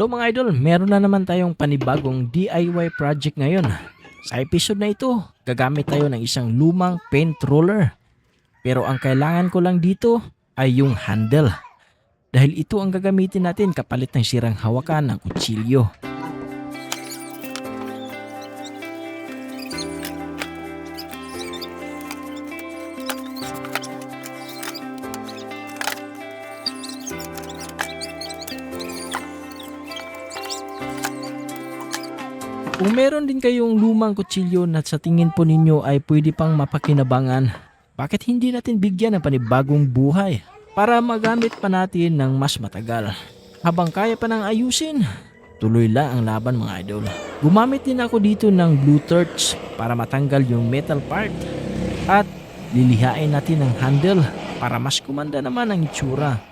Hello mga idol, meron na naman tayong panibagong DIY project ngayon. Sa episode na ito, gagamit tayo ng isang lumang paint roller. Pero ang kailangan ko lang dito ay yung handle. Dahil ito ang gagamitin natin kapalit ng sirang hawakan ng kutsilyo. Kung meron din kayong lumang kutsilyo na sa tingin po ninyo ay pwede pang mapakinabangan, bakit hindi natin bigyan ng panibagong buhay para magamit pa natin ng mas matagal? Habang kaya pa nang ayusin, tuloy lang ang laban mga idol. Gumamit din ako dito ng blue torch para matanggal yung metal part at lilihain natin ang handle para mas kumanda naman ang itsura.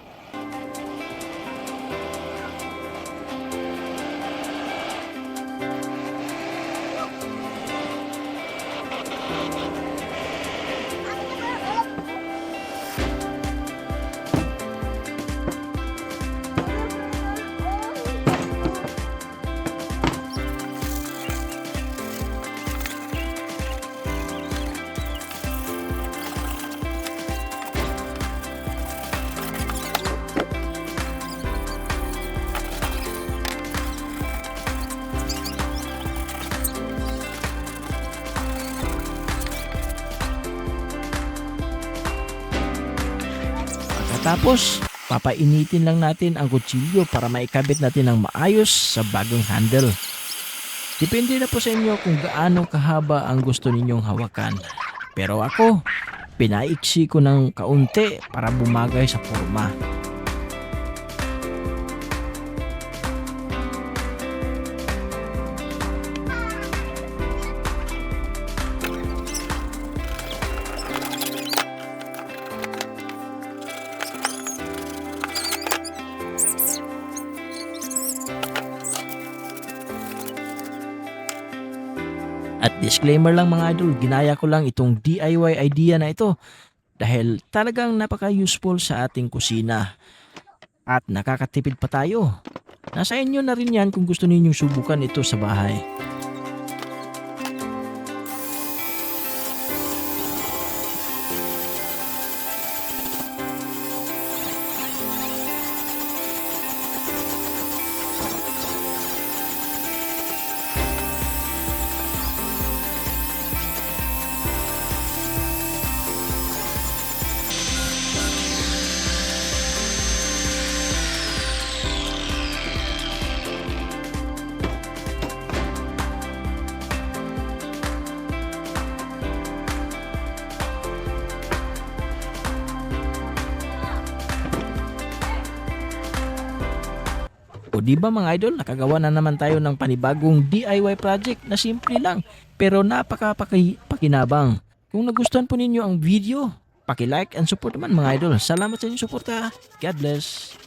Pagkatapos, papainitin lang natin ang kutsilyo para maikabit natin ng maayos sa bagong handle. Depende na po sa inyo kung gaano kahaba ang gusto ninyong hawakan. Pero ako, pinaiksi ko ng kaunti para bumagay sa forma. At disclaimer lang mga idol, ginaya ko lang itong DIY idea na ito dahil talagang napaka-useful sa ating kusina. At nakakatipid pa tayo. Nasa inyo na rin yan kung gusto ninyong subukan ito sa bahay. O di ba mga idol, nakagawa na naman tayo ng panibagong DIY project na simple lang pero napaka-pakinabang. Kung nagustuhan po ninyo ang video, paki-like and support naman mga idol. Salamat sa inyong suporta. God bless.